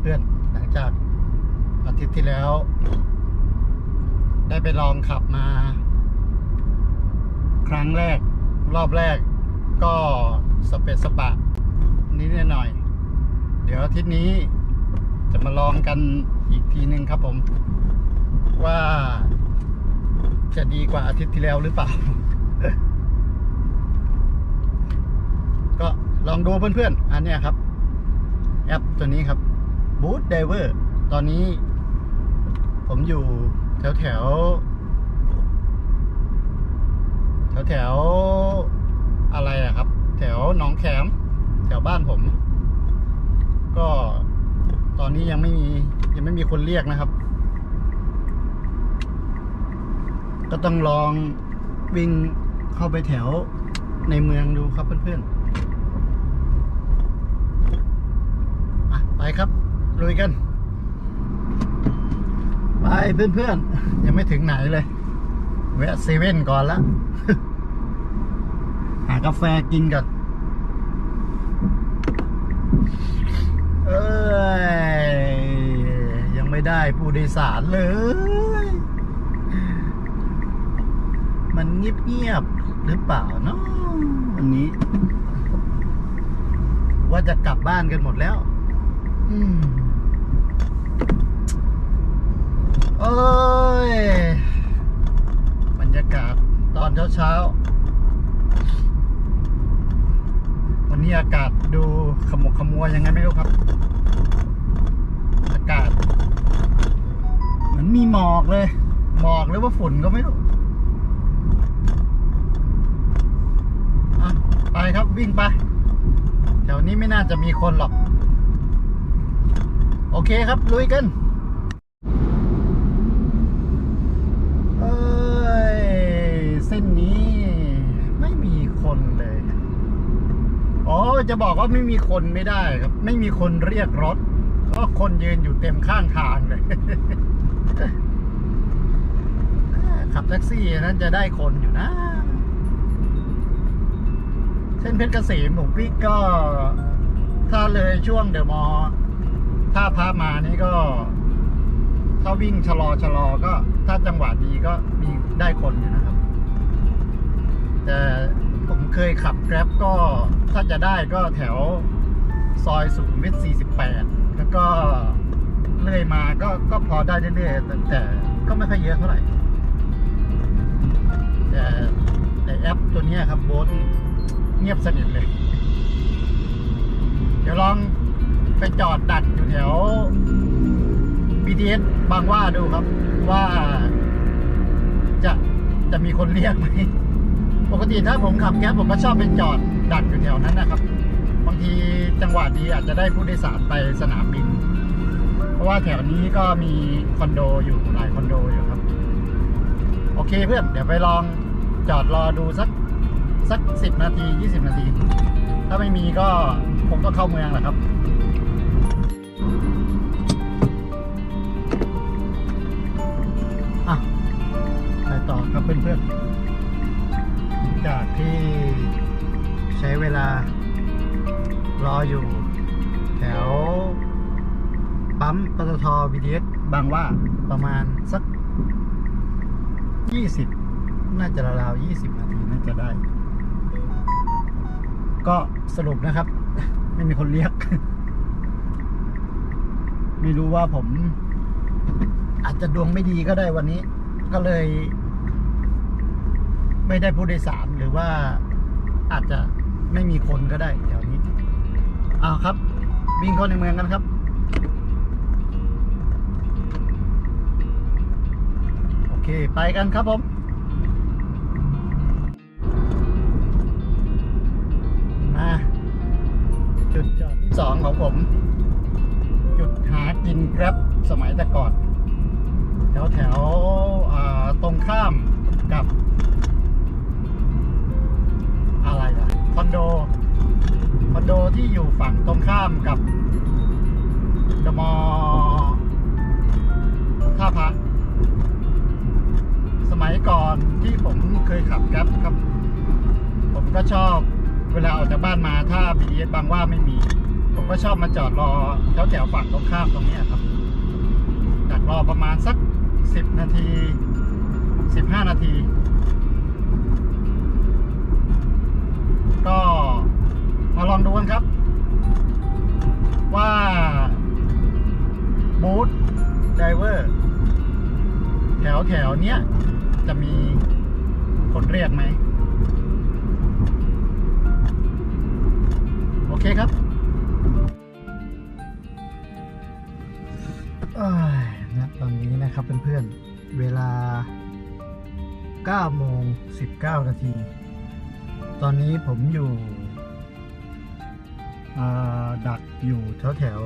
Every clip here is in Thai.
เพื่อนๆหลังจากอาทิตย์ที่แล้ว ได้ไปลองขับมา ครั้งแรก รอบแรกก็สเปซสปะนิดหน่อย เดี๋ยวอาทิตย์นี้จะมาลองกันอีกทีหนึ่งครับผม ว่าจะดีกว่าอาทิตย์ที่แล้วหรือเปล่า ก็ลองดูเพื่อนๆ อันนี้ครับ แอปตัวนี้ครับ Boot Diver ตอนนี้ ผมอยู่แถวแถวแถวแถวอะไรอะครับ แถวหนองแขม แถวบ้านผม ก็ตอนนี้ยังไม่มียังไม่มีคนเรียกนะครับ ก็ต้องลองวิ่งเข้าไปแถวในเมืองดูครับเพื่อนๆอะไปครับ ลุยกัน ไปเพื่อนๆ ยังไม่ถึงไหนเลยแวะเซเว่นก่อนละหากาแฟกินก่อนเอ้ย ยังไม่ได้ผู้โดยสารเลย มันเงียบๆหรือเปล่าเนาะวันนี้ ว่าจะกลับบ้านกันหมดแล้ว อืม โอ้ย บรรยากาศตอนเช้าๆ วันนี้อากาศดูขมุกขมัวยังไงไม่รู้ครับ อากาศ เหมือนมีหมอกเลย หมอกหรือว่าฝุ่นก็ไม่รู้ไปครับวิ่งไป แถวนี้ไม่น่าจะมีคนหรอก โอเคครับ ลุยกัน เอ้ย เส้นนี้ไม่มีคนเลย อ๋อ จะบอกว่าไม่มีคนไม่ได้ครับ ไม่มีคนเรียกรถ เพราะคนยืนอยู่เต็มข้างทางเลยขับแท็กซี่นั้นจะได้คนอยู่นะ เส้นเพชรเกษมผมพี่ก็ ถ้าเลยช่วงเดอะมอ ถ้าพามานี่ก็ ถ้าวิ่งชะลอชะลอก็ ถ้าจังหวะดีก็มีได้คนอยู่นะครับ แต่ผมเคยขับแกร็บก็ถ้าจะได้ก็แถวซอยสุขุมวิท 48 แล้วก็เลื่อยมาก็ก็พอได้เรื่อยๆแต่แต่ก็ไม่ค่อยเยอะเท่าไหร่ แต่แต่แอปตัวนี้ครับโบสเงียบสนิทเลย เดี๋ยวลองไปจอดดักอยู่แถว BTS บางว่าดูครับว่าจะจะมีคนเรียกไหม ปกติถ้าผมขับแก๊ปผมก็ชอบไปจอดดักอยู่แถวนั้นนะครับ บางทีจังหวะดีอาจจะได้ผู้โดยสารไปสนามบิน เพราะว่าแถวนี้ก็มีคอนโดอยู่หลายคอนโดอยู่ครับ โอเคเพื่อนเดี๋ยวไปลองจอดรอดูสักสักสิบนาทียี่สิบนาที ถ้าไม่มีก็ผมก็เข้าเมืองแหละครับอะไปต่อครับเพื่อนๆ จากที่ใช้เวลารออยู่ แถว ปั๊มปตท BTS บางว่าประมาณสัก 20 น่าจะราวๆ20 นาทีน่าจะได้ ก็สรุปนะครับ ไม่มีคนเรียก ไม่รู้ว่าผม อาจจะดวงไม่ดีก็ได้วันนี้ ก็เลย ไม่ได้ผู้โดยสารหรือว่าอาจจะไม่มีคนก็ได้แถวนี้อ้าวครับ วิ่งเข้าในเมืองกันครับ โอเค ไปกันครับผมมาจุดจอดที่สองของผม จุดหากินแกร็บสมัยแต่ก่อน แถวแถวตรงข้ามกับ อะคอนโด คอนโดที่อยู่ฝั่งตรงข้ามกับดอะมอท่าพระสมัยก่อนที่ผมเคยขับแก๊ปครับ ผมก็ชอบเวลาออกจากบ้านมาถ้า BTS บางว่าไม่มี ผมก็ชอบมาจอดรอแถวแถวๆฝั่งตรงข้ามตรงนี้ครับดักรอประมาณสักสิบนาทีสิบห้านาที ก็มาลองดูกันครับ ว่าบูธไดเวอร์แถวแถวเนี้ย จะมีคนเรียกไหม โอเคครับนะตอนนี้นะครับเพื่อนๆ เวลา 9 โมง 19 นาที ตอนนี้ผมอยู่ดักอยู่แถวแถว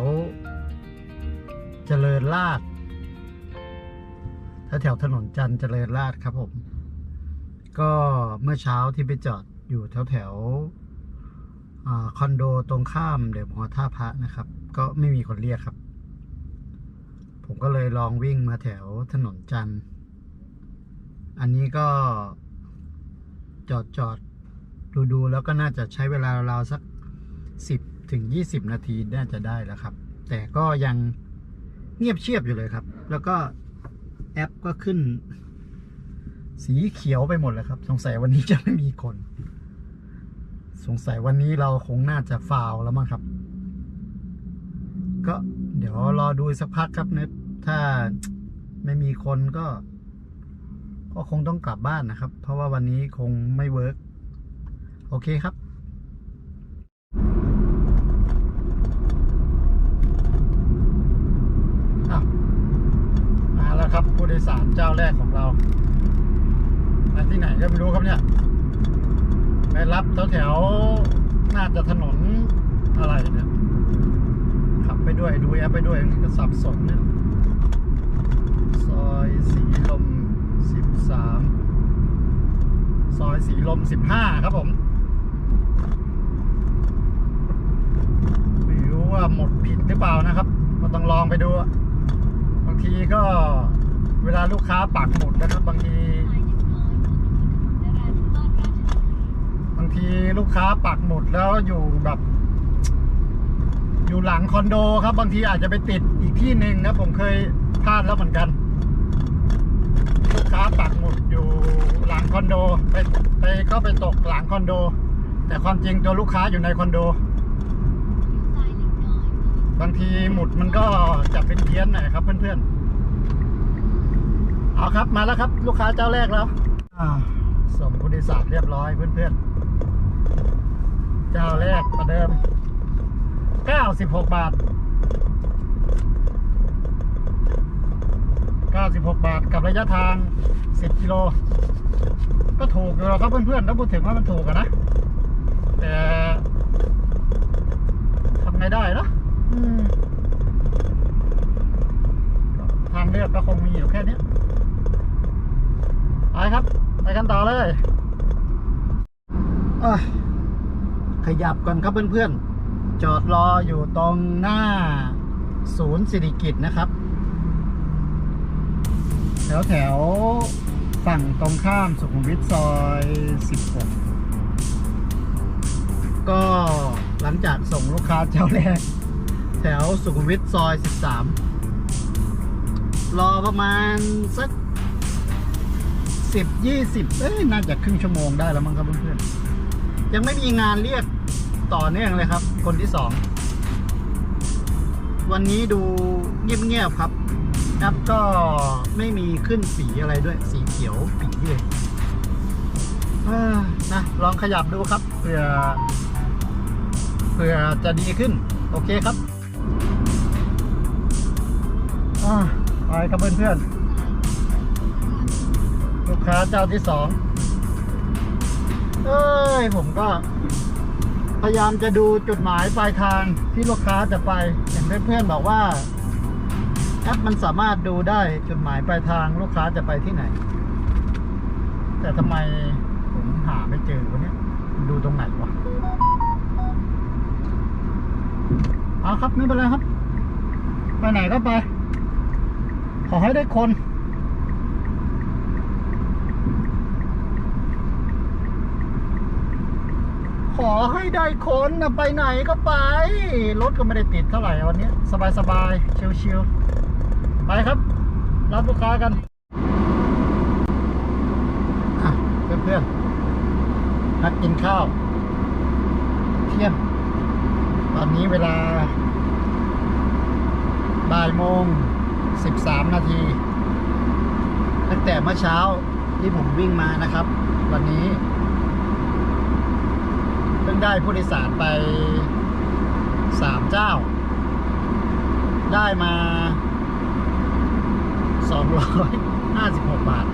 เจริญราษฎรแถวแถวถนนจันทร์เจริญราษฎรครับผม ก็เมื่อเช้าที่ไปจอดอยู่แถวแถวอคอนโดตรงข้ามเดี๋ยวหอท่าพระนะครับ ก็ไม่มีคนเรียกครับ ผมก็เลยลองวิ่งมาแถวถนนจันทร์อันนี้ก็จอดจอด ดูดูแล้วก็น่าจะใช้เวลาราวสักสิบถึงยี่สิบนาทีน่าจะได้แล้วครับ แต่ก็ยังเงียบเชียบอยู่เลยครับ แล้วก็แอปก็ขึ้น สีเขียวไปหมดเลยครับ สงสัยวันนี้จะไม่มีคน สงสัยวันนี้เราคงน่าจะฟาวแล้วมั้งครับ ก็เดี๋ยวรอดูสักพักครับเนยถ้าไม่มีคนก็ ก็คงต้องกลับบ้านนะครับ เพราะว่าวันนี้คงไม่เวิร์ก โอเคครับอ้าวมาแล้วครับผู้โดยสารเจ้าแรกของเรามาที่ไหนก็ไม่รู้ครับเนี่ย ไปรับแถวแถวๆน่าจะถนนอะไรเนี่ย ขับไปด้วยดูแอปไปด้วยนี่ก็สับสนเนี่ยซอยสีลมสิบสามซอยสีลมสิบห้าครับผม ไม่รู้ว่าหมดผิดหรือเปล่านะครับ ก็ต้องลองไปดู บางทีก็เวลาลูกค้าปักหมุดนะครับ บางที บางทีลูกค้าปักหมุดแล้วอยู่แบบ อยู่หลังคอนโดครับ บางทีอาจจะไปติดอีกที่หนึ่งนะผมเคยพลาดแล้วเหมือนกัน ลูกค้าปักหมุดอยู่หลังคอนโดไปไปเข้าไปตกหลังคอนโด แต่ความจริงตัวลูกค้าอยู่ในคอนโด บางทีหมุดมันก็จะเป็นเพี้ยนหน่อยครับเพื่อนๆ เอาครับมาแล้วครับ ลูกค้าเจ้าแรกแล้วส่งผู้โดยสารเรียบร้อยเพื่อนๆ เจ้าแรกประเดิม 96 บาท 96 บาทกับระยะทาง 10 กิโล ก็ถูกอยู่แล้วครับเพื่อนๆถ้าพูดถึงว่ามันถูกอะนะ แต่ทำไงได้เนอะ ทางเลือกก็คงมีอยู่แค่นี้ไปครับ ไปกันต่อเลยขยับก่อนครับเพื่อนๆ จอดรออยู่ตรงหน้าศูนย์สิริกิตนะครับ แถวแถวๆฝั่งตรงข้ามสุขุมวิทซอย 16 ก็หลังจากส่งลูกค้าเจ้าแรก ถวสุขุมวิทซอย 13 รอประมาณสัก 10 20 เอ้ยน่าจะครึ่งชั่วโมงได้แล้วมั้งครับเพื่อนๆยังไม่มีงานเรียกต่อเนื่องเลยครับ คนที่สอง วันนี้ดูเงียบๆครับแอปก็ไม่มีขึ้นสีอะไรด้วยสีเขียวปีเลยนะลองขยับดูครับเผื่อเผื่อจะดีขึ้น โอเคครับ อ่าไปครับเพื่อนๆลูกค้าเจ้าที่สองเอ้ยผมก็ พยายามจะดูจุดหมายปลายทางที่ลูกค้าจะไปเห็นเพื่อนๆบอกว่าแอปมันสามารถดูได้จุดหมายปลายทางลูกค้าจะไปที่ไหน แต่ทำไมผมหาไม่เจอวะเนี่ยดูตรงไหนวะเอาครับไม่เป็นไรครับ ไปไหนก็ไป อให้ได้คน ขอให้ได้คนนะไปไหนก็ไป รถก็ไม่ได้ติดเท่าไหร่วันนี้ สบายๆ ชิวๆไปครับ รับลูกค้ากันอะเพื่อนๆนัดกินข้าว เที่ยง ตอนนี้เวลาบ่ายโมง สิบสามนาที ตั้งแต่เมื่อเช้าที่ผมวิ่งมานะครับ วันนี้เพิ่งได้ผู้โดยสารไปสามเจ้า ได้มาสองร้อยห้าสิบหกบาท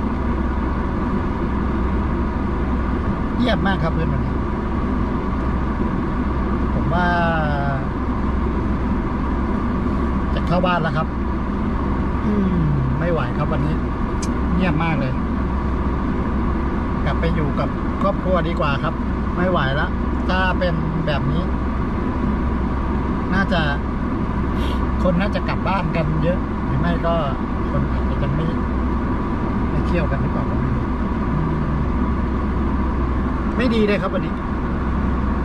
เยียมมากครับเพื่อนวันนี้ ผมว่า จะเข้าบ้านแล้วครับ ไม่ไหวครับวันนี้ เงียบมากเลย กลับไปอยู่กับครอบครัวดีกว่าครับ ไม่ไหวแล้วถ้าเป็นแบบนี้ น่าจะ คนน่าจะกลับบ้านกันเยอะหรือไม่ก็คนอาจจะยังไม่ไม่เที่ยวกันหรือเปล่าไม่รู้อืมไม่ดีเลยครับวันนี้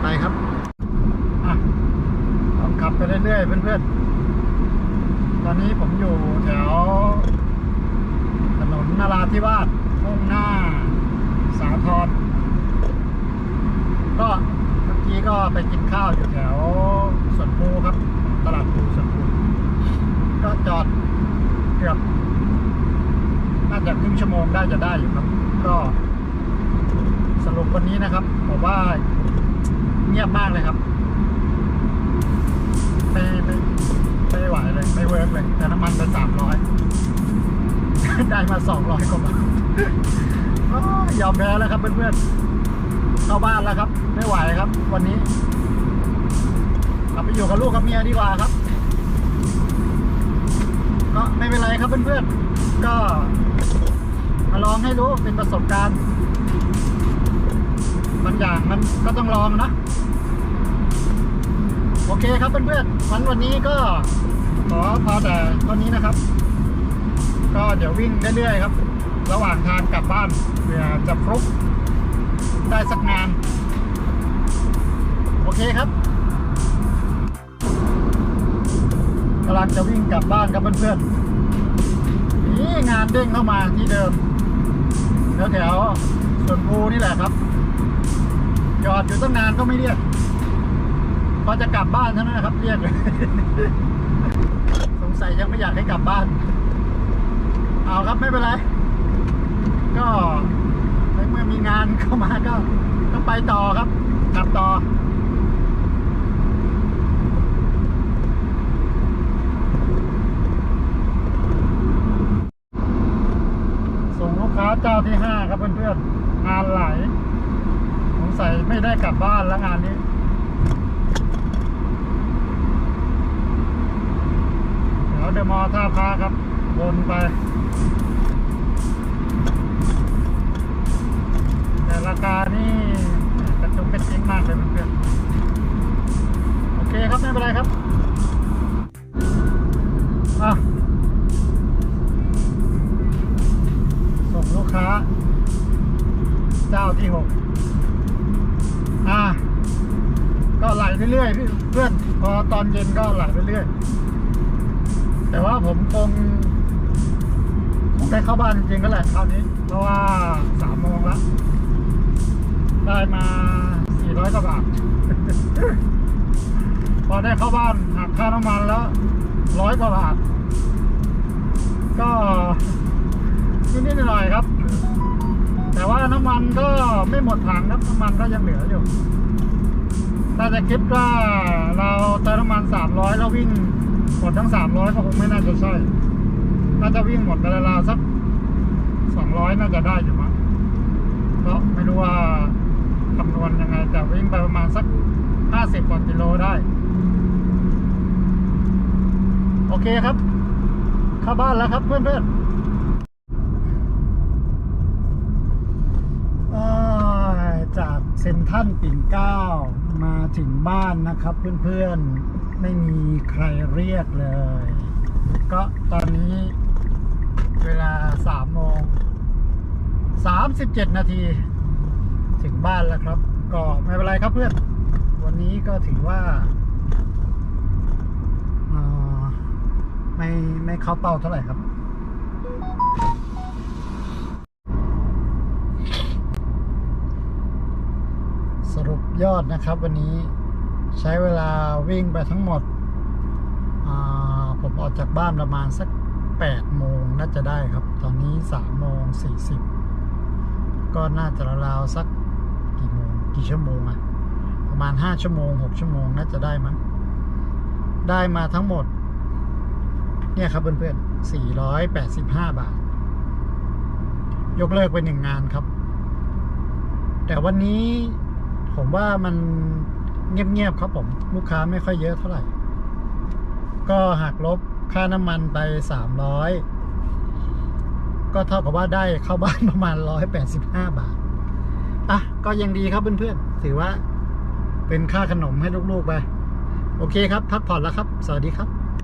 ไปครับอะลองขับไปเรื่อยๆเพื่อนๆ ตอนนี้ผมอยู่แถวถนนนาราธิวาสมุ่งหน้าสาทรก็เมื่อกี้ก็ไปกินข้าวอยู่แถวสวนภูครับ ตลาดภูสวนภูก็จอดเกือบน่าจะครึ่งชั่วโมงได้จะได้อยู่ครับ ก็สรุปวันนี้นะครับผมว่าเงียบมากเลยครับไม่ไม่ ไม่ไหวเลยไม่เวิร์กเลย แต่น้ำมันไปสามร้อยได้มาสองร้อยกว่าบาทยอมแพ้แล้วครับเพื่อนๆเข้าบ้านแล้วครับ ไม่ไหวครับ วันนี้กลับไปอยู่กับลูกกับเมียดีกว่าครับ ก็ไม่เป็นไรครับเพื่อนๆก็มาลองให้รู้เป็นประสบการณ์บางอย่างมันก็ต้องลองนะ โอเคครับเพื่อนๆวันวันนี้ก็ขอพอแต่เท่านี้นะครับ ก็เดี๋ยววิ่งเรื่อยๆครับ ระหว่างทางกลับบ้านเพื่อจะฟลุกได้สักงาน โอเคครับกำลังจะวิ่งกลับบ้านครับเพื่อนๆนี่งานเด้งเข้ามาที่เดิมแถวแถวๆสวนภูนี่แหละครับ จอดอยู่ตั้งนานก็ไม่เรียก พอจะกลับบ้านเท่านั้นนะครับ เรียกเลยสงสัยยังไม่อยากให้กลับบ้าน เอาครับไม่เป็นไร ก็เมื่อมีงานเข้ามาก็ก็ไปต่อครับกลับต่อส่งลูกค้าเจ้าที่ห้าครับเพื่อนๆงานไหลสงสัยไม่ได้กลับบ้านแล้วงานนี้ แถวเดอะมอท่าพาครับวนไป แต่ราคานี่กระจุกกระจิงมากเลยเพื่อนๆโอเคครับไม่เป็นไรครับ แต่ว่าผมคงคงได้เข้าบ้านจริงๆก็แหละคราวนี้ เพราะว่าสามโมงแล้วได้มาสี่ร้อยกว่าบาท พอได้เข้าบ้านหักค่าน้ำมันแล้วร้อยกว่าบาท ก็นิดๆหน่อยๆครับ แต่ว่าน้ำมันก็ไม่หมดถังน้ำมันก็ยังเหลืออยู่ถ้าจะคิดว่าเราเติมน้ำมันสามร้อยแล้ววิ่ง หมดทั้งสามร้อยก็คงไม่น่าจะใช่ น่าจะวิ่งหมดไปราวสักสองร้อยน่าจะได้อยู่มั้งก็ไม่รู้ว่าคำนวณยังไงแต่วิ่งไปประมาณสักห้าสิบกว่ากิโลได้ โอเคครับ เข้าบ้านแล้วครับเพื่อนๆเอ้ยจากเซนทรัลปิ่นเก้ามาถึงบ้านนะครับเพื่อนๆ ไม่มีใครเรียกเลย ก็ตอนนี้เวลาสามโมงสามสิบเจ็ดนาทีถึงบ้านแล้วครับ ก็ไม่เป็นไรครับเพื่อน วันนี้ก็ถือว่าไม่ไม่เข้าเป้าเท่าไหร่ครับสรุปยอดนะครับวันนี้ ใช้เวลาวิ่งไปทั้งหมด ผมออกจากบ้านประมาณสัก8โมงน่าจะได้ครับ ตอนนี้3โมง40 ก็น่าจะราวๆสักกี่โมงกี่ชั่วโมงอะประมาณ 5 ชั่วโมง 6 ชั่วโมงน่าจะได้มั้งได้มาทั้งหมด เนี่ยครับเพื่อนๆ 485 บาท ยกเลิกไปหนึ่งงานครับ แต่วันนี้ผมว่ามัน เงียบๆครับผม ลูกค้าไม่ค่อยเยอะเท่าไหร่ ก็หักลบค่าน้ำมันไปสามร้อยก็เท่ากับว่าได้เข้าบ้านประมาณร้อยแปดสิบห้าบาทอะก็ยังดีครับเพื่อนๆถือว่าเป็นค่าขนมให้ลูกๆไปโอเคครับ พักผ่อนแล้วครับ สวัสดีครับ